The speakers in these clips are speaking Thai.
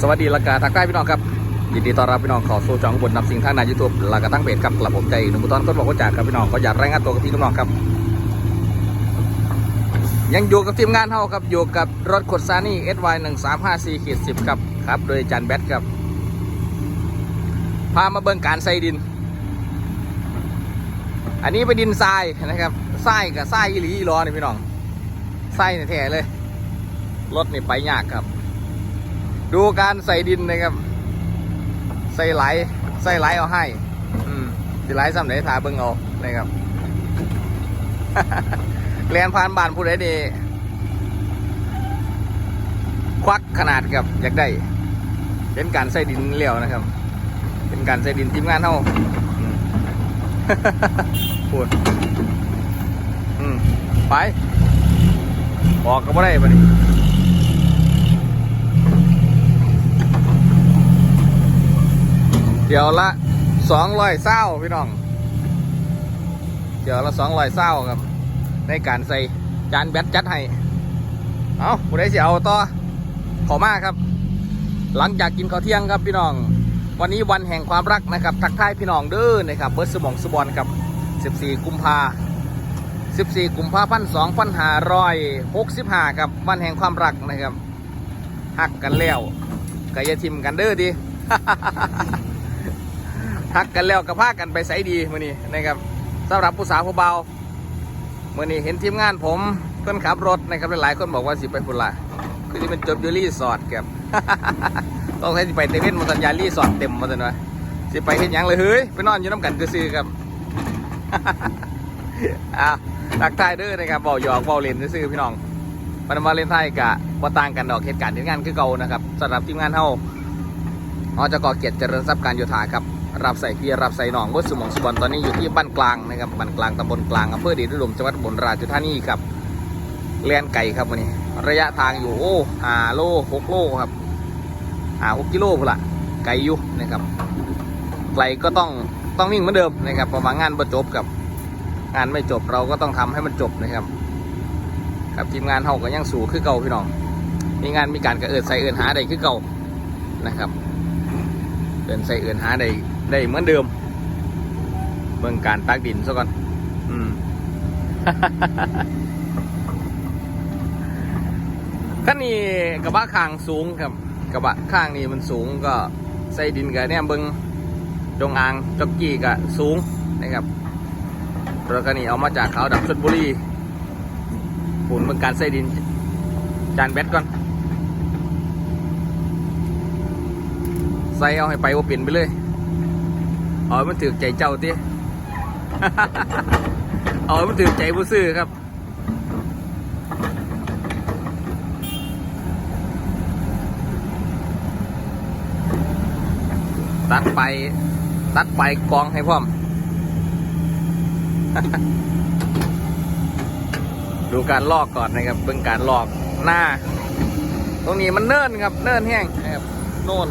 สวัสดีละกาทักทายพี่น้องครับยินดีต้อนรับพี่น้องเขอสู่จองบนนับสิ่งทางในยูทูบละก็ตั้งเพจครับกระผมใจหนุ่มบุตรก็บอกว่าจากครับพี่น้องก็อยากรายงานตัวกับพี่น้องครับ ยังอยู่กับทีมงานเท่าครับอยู่กับรถขดซานี่ SY 1 3 5 4ขีด10ครับครับ โดยจันแบทครับพามาเบิ่งการใส่ดิน อันนี้เป็นดินทรายนะครับทรายกับทรายอีหลีอีหลอนี่พี่น้องทรายแท้เลยรถนี่ไปยากครับ ดูการใส่ดินนะครับ ใส่ไหลใส่ไหลเอาให้ อืมสิไหลซ้ำไหนทาเบิ่งเอานะครับเรียนผ่านบ้านผู้ใดดีควักขนาดครับอยากได้ เป็นการใส่ดินเลี้ยวนะครับ เป็นการใส่ดินทีมงานเท่าอืมพูดไป ออกก็ไม่ได้ปะนี่ เดี๋ยวละสองร้อยเศร้าพี่น้อง เดี๋ยวละสองร้อยเศร้าครับ ในการใส่จานแบตจัดให้ เอาผู้ใดสิเอาต่อขอมากครับ หลังจากกินข้าวเที่ยงครับพี่น้อง วันนี้วันแห่งความรักนะครับ ทักทายพี่น้องเด้อนะครับเบิร์ดสมองสบอนครับ 14 กุมภา14 กุมภาพันธ์2565ครับวันแห่งความรักนะครับหักกันแล้วก็อย่าทิมกันเด้อดิ หักกันแล้วก็พากันไปใส่ดีมื้อนี้นะครับสำหรับผู้สาวผู้เบามื่อนี้เห็นทีมงานผมเพื่อนขับรถนะครับหลายๆคนบอกว่าสิไปพุ่นละคือที่เป็นจบยูรี่สอร์ทครับต้องให้สิไปเตเว่นมาสัญญารี่สอร์ทเต็มมาสันวะสิไปเห็นยังเลยเฮ้ยไปนอนอยู่น้ำกันก็ซื้อครับอะทักทายเด้อนะครับบอกหยอกเบอกเล่นซื้อพี่น้องมันมาเล่นไทยกะว่าต่างกันดอกเหตุการณ์ที่งานคือเก่านะครับสำหรับทีมงานเฮาอจะก่อเกียรติเจริญทรัพย์การโยธาครับ รับใส่พี่รับใส่หนองบดสมองสุบอนตอนนี้อยู่ที่บ้านกลางนะครับบ้านกลางตำบลกลางอำเภอเดชอุดมจังหวัดอุบลราชธานีครับเลียนไก่ครับวันนี้ ระยะทางอยู่โอ้ห้าโลหกโลครับห้าหกกิโลพุ่ละไกลอยู่นะครับไกลก็ต้องต้องวิ่งเหมือนเดิมนะครับเพราะว่างานประจบกับ งานไม่จบเราก็ต้องทำให้มันจบนะครับกับทีมงานเฮาก็ยังสู่คือเก่าพี่น้องมีงานมีการกระเอิดใส่เอินหาใดคือเก่านะครับเอินใส่เอินหาใด ได้เหมือนเดิม เบิ่งการตักดินซะก่อน อืมขั้นนี้กระบะข้างสูงครับ กระบะข้างนี้มันสูงก็ใส่ดินกับเนี่ยเบิงจงอางจอกกี้ก็สูงนะครับรถคันนี้เอามาจากเขาดับชลบุรีผลเป็นการใส่ดิน จานแบตก่อนใส่เอาให้ไปว่าเปลี่ยนไปเลย เอาให้มันถือใจเจ้าติเอาให้มันถือใจผู้ซื้อครับตัดไปตัดไปกองให้พร้อม ดูการลอกก่อนนะครับเบิ่งการลอกหน้า ตรงนี้มันเนิ่นครับ เนิ่นแห้งนะครับโน่น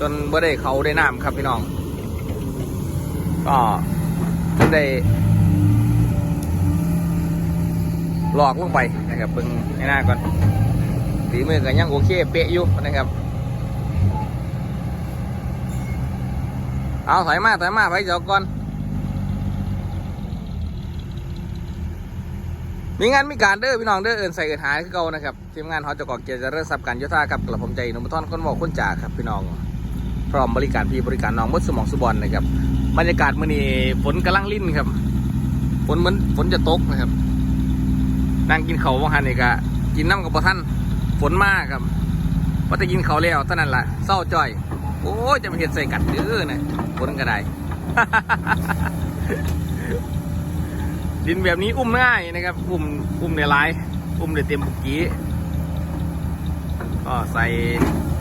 จนบ่ได้เขาได้น้ำครับพี่น้อง ก็จนได้หลอกลงไปนะครับเบิ่งให้หน้าก่อนฝีมือกันยังโอเคเป๊ะอยู่นะครับ เอาถอยมาถอยมาไปเดี๋ยวก่อน มีงานมีการเด้อพี่น้องเด้อเอินใส่เอินหายคือเก่านะครับทีมงานเขาจะก่อเกียรติจะเริ่มสับการยศาครับกระผมใจนุ่มท่อนคนบอกคนจ่าครับพี่น้อง พร้อมบริการพี่บริการน้องมดสมองสุบอลนะครับบรรยากาศมื่อนี้ฝนกำลังลิ่นครับ ฝนเหมือนฝนจะตกนะครับ นั่งกินเขาวว่าหันนี่กะกินน้ำกับพระท่านฝนมากครับว่าจะกินเขาแล้วเท่านั้นแหละเศร้าจ่อย โอ้ยจะมาเห็นใส่กัดเด้อนะฝนก็ได้ ดินแบบนี้อุ้มง่ายนะครับ อุ้มอุ้มในลาย อุ้มในเต็มปุกกี้ก็ใส่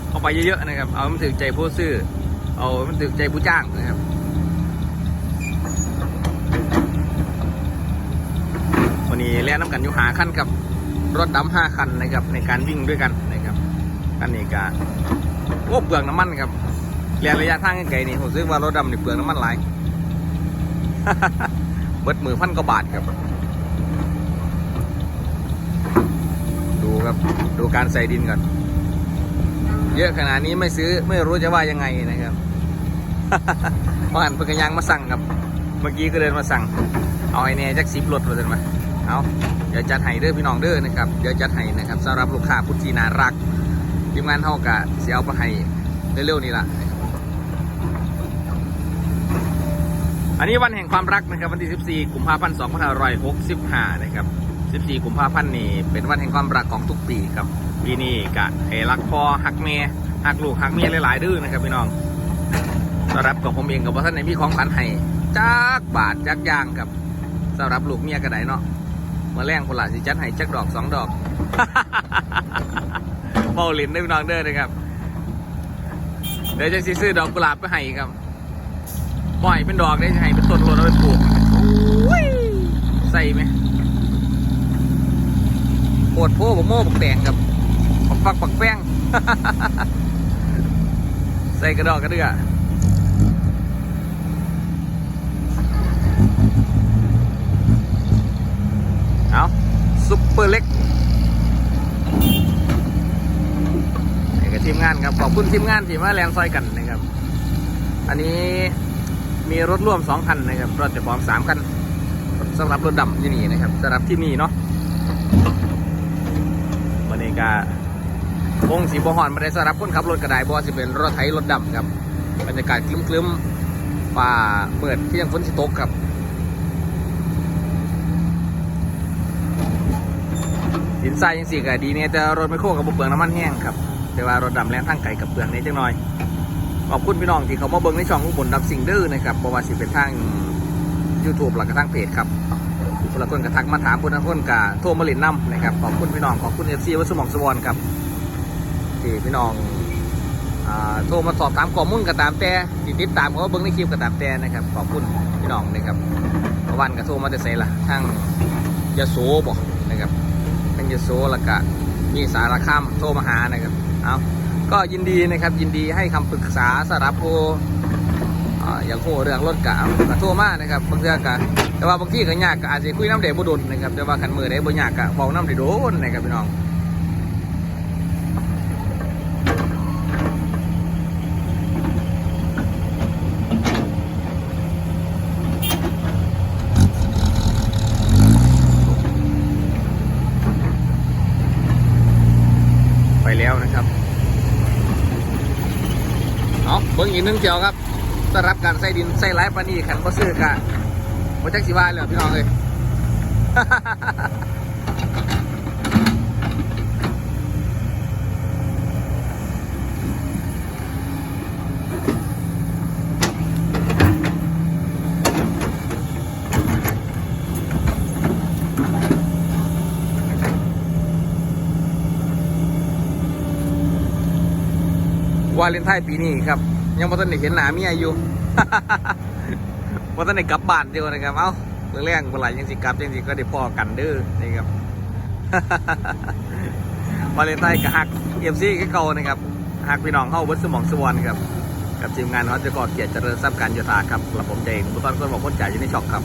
เข้าไปเยอะๆนะครับ เอามันถึงใจผู้ซื้อ เอามันถึงใจผู้จ้างนะครับ วันนี้แล่นน้ำกันอยู่หาขั้นกับรถดำห้าคันนะครับในการวิ่งด้วยกันนะครับอันนี้ก็โอ้เปลืองน้ำมันครับเรียนระยะทางไกลๆนี่ผมซื้อว่ารถดำนี่เปลืองน้ำมันหลายเบิดมือพันกว่าบาทครับ ดูครับดูการใส่ดินก่อนเยอะขนาดนี้ไม่ซื้อไม่รู้จะว่ายังไงนะครับว่าหันเพิ่งกยังมาสั่งครับ เมื่อกี้ก็เดินมาสั่ง เอาไอเนี่ยจักสิบรถมาเดินมา เอาเดี๋ยวจัดให้เด้อพี่น้องเด้อนะครับเดี๋ยวจัดให้นะครับสำหรับลูกค้าผู้ที่น่ารักทีมงานเฮากะเสียเอาไปให้เร็วๆนี่ล่ะอันนี้วันแห่งความรักนะครับวันที่ 14 กุมภาพันธ์ 2565 นะครับ 14 กุมภาพันธ์นี่เป็นวันแห่งความรักของทุกปีครับปีนี้กะให้รักพ่อหักแม่หักลูกหักเมียหลายๆเดื้อนะครับพี่น้องสำหรับกับผมเองกับว่าท่านไหนมีของขวัญให้จักบาทจักย่างครับสำหรับลูกเมียก็ไดเนาะ มื่อแรงคนละสิจัดให้จักดอกสองดอกเบาลินได้พี่น้องเด้อนะครับ เดี๋ยวจะซื้อดอกกุหลาบไปให้ครับปล่อยเป็นดอกได้จะให้เป็นต้นรถเอาไปปลูกใส่ไหมปวดโพบโม่บกแดงครับปักฟักปักแป้ง ใส่กระดอกกระเดือเอา ซุปเปอร์เล็กนี่ก็ทีมงานครับ ขอบคุณทีมงานที่มาแลนซอยกันนะครับ อันนี้มีรถร่วมสองคันนะครับ รถจะพร้อมสามคันสำหรับรถดำที่นี่นะครับสำหรับที่นี่เนาะวันนี้ก็วงสีบหอนมาได้สำหรับคนขับรถกระไดบอสิเป็นรถไถรถดำครับ บรรยากาศคลึ้มๆป่าเปิดที่ยังฝนสิตกครับ ดินทรายยังสี่ก็ดีเนี่ยแต่รถไม่โค้งกับเปลืองน้ำมันแห้งครับ แต่ว่ารถดำแรงทั้งไก่กับเปลืองนี้จังหน่อย ขอบคุณพี่น้องที่เขามาเบิ่งในช่องของบนดับสิ่งดื้อนะครับเพราะว่าสิเป็นทาง YouTube หลักกระทั่งเพจครับคนละคนกระทักมาถามคนละคนกะโทรมาเล่นน้ำนะครับขอบคุณพี่น้องขอบคุณเอฟซีวัดสมองสวรครับที่พี่น้องโทรมาสอบถามข้อมูลก็ตามแต่ติดติดตามเขาเบิ้งในคลิปก็ตามแต่นะครับขอบคุณพี่น้องนะครับวันก็โทรมาจะใส่ละทางยโสบอกนะครับ ยโสละกะมีสารคามโทรมาหานะครับเอาก็ยินดีนะครับยินดีให้คำปรึกษาสำหรับผู้อย่างโคเรื่องรถกะกะโทรมานะครับบางเรื่องกะแต่ว่าบางที่ก็ยากก็อาจจะคุยน้ำเด็กบ่โดนนะครับแต่ว่าขันมือได้บ่ยากกะเบาน้ำเด็กโดนนะครับพี่น้อง ไปแล้วนะครับเอาเบิ้งอีกนึงเจียวครับต้อนรับการใส่ดินใส่ไร้ปานนีขันก็ซื้อกะมจักสิว่าเลยพี่น้องเลยาเลนไทน์ปีนี้ครับ ยังบ่ทันได้เห็นหน้าเมียอยู่ บ่ทันได้กลับบ้านเดียวนะครับ เอ้าเรื่องแรงบ่อไหลยังสิกลับยังสิก็ได้พ่อกันเด้อนี่ครับ วาเลนไทน์ก็ฮักเอฟซีคือเก่านะครับฮักพี่น้องเฮาเบิดสมองสวรรค์ครับกับทีมงานเขาจะก่อเกียรติเจริญทรัพย์การโยธาครับกระผมเองบุตรคนบอกคนจ่ายอยู่ในช็อปครับ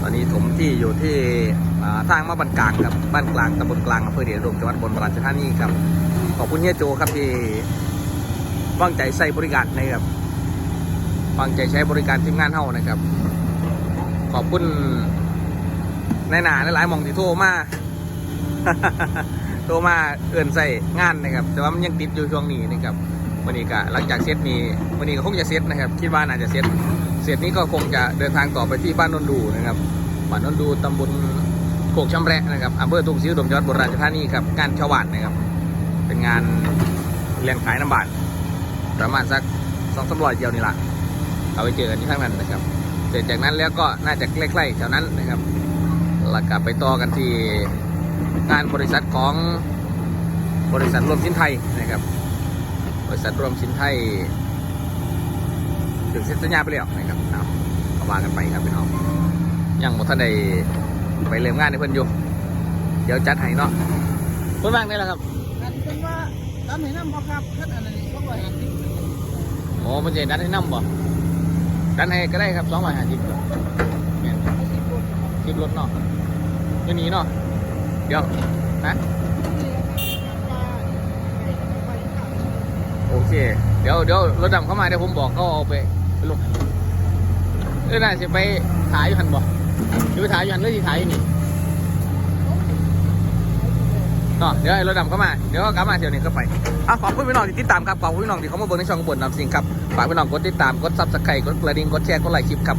ตอนนี้ผมที่อยู่ที่ทางมาบ้านกลางครับบ้านกลางตำบลกลางอำเภอเดชอุดมจังหวัดบนราชธานีครับ ขอบคุณเฮียโจครับที่ วางใจใส่บริการนะครับวางใจใช้บริการทีมงานเฮานะครับ ขอบคุณในหนาหลายมองที่โทรมาโทรมาเอื่นใส่งานนะครับ แต่ว่ามันยังติดอยู่ช่วงนี้นะครับวันนี้ก็หลังจากเซตนี้วันนี้ก็คงจะเซตนะครับ คิดว่าน่าจะเซตเสร็จนี้ก็คงจะเดินทางต่อไปที่บ้านนนดูนะครับบ้านนนดูตำบลโคกชำแระนะครับอำเภอทุ่งศรีอุดมจังหวัดบุรีรัมย์ธานีครับงานชาวบ้านนะครับ เป็นงานเลี้ยงขายน้ำบาท ประมาณสักสองสามร้อยเดียวนี่แหละเอาไปเจอกันที่ข้างนั้นนะครับ เสร็จจากนั้นแล้วก็น่าจะใกล้ๆแถวนั้นนะครับแล้วก็ไปต่อกันที่งานบริษัทของบริษัทรวมสินไทยนะครับ บริษัทรวมสินไทยถึงเซ็นสัญญาไปแล้วนะครับเอาเอาว่ากันไปครับพี่น้องยังหมดท่านใดไปเริ่มงานในเพิ่อนอยู่ เดี๋ยวจัดให้เนาะเพิ่นว่างได้แล้วครับ ตามเห็นน้ำบ่ครับท่านอันนี้สองร้อยห้าสิบโอ้มันจะดันให้น้ำบ่ดันให้ก็ได้ครับสองร้อยห้าสิบแม่นสิบคนคลิปรถเนาะเดี๋ยวนี้เนาะเดี๋ยวนะเดี๋ยวเดี๋ยวรถดำเข้ามาเดี๋ยวผมบอกเขาเอาไปไปลงเออน่าจะไปถ่ายอยู่หันบ่จะไปถ่ายอยู่หันหรือที่ถ่ายอยู่นี่ เนาะเดี๋ยวไอ้รถดำเข้ามา เดี๋ยวก็กลับมาเดี๋ยวนี้ก็ไปอะขอบคุณพี่น้องที่ติดตามครับ ขอบคุณพี่น้องที่เขามาเบิ่งในช่องบนนำสิ่งครับ ฝากพี่น้องกดติดตาม กดซับสไครต์กดกระดิ่ง กดแชร์ กดไลค์คลิปครับ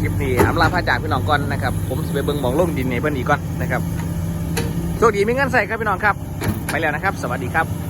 คลิปนี้อำลาพาจากพี่น้องก่อนนะครับ ผมสิไปเบิ่งหมองล่มดินในเพื่อนอีกก่อนนะครับ โชคดีมีเงินใส่ครับพี่น้องครับ ไปแล้วนะครับ สวัสดีครับ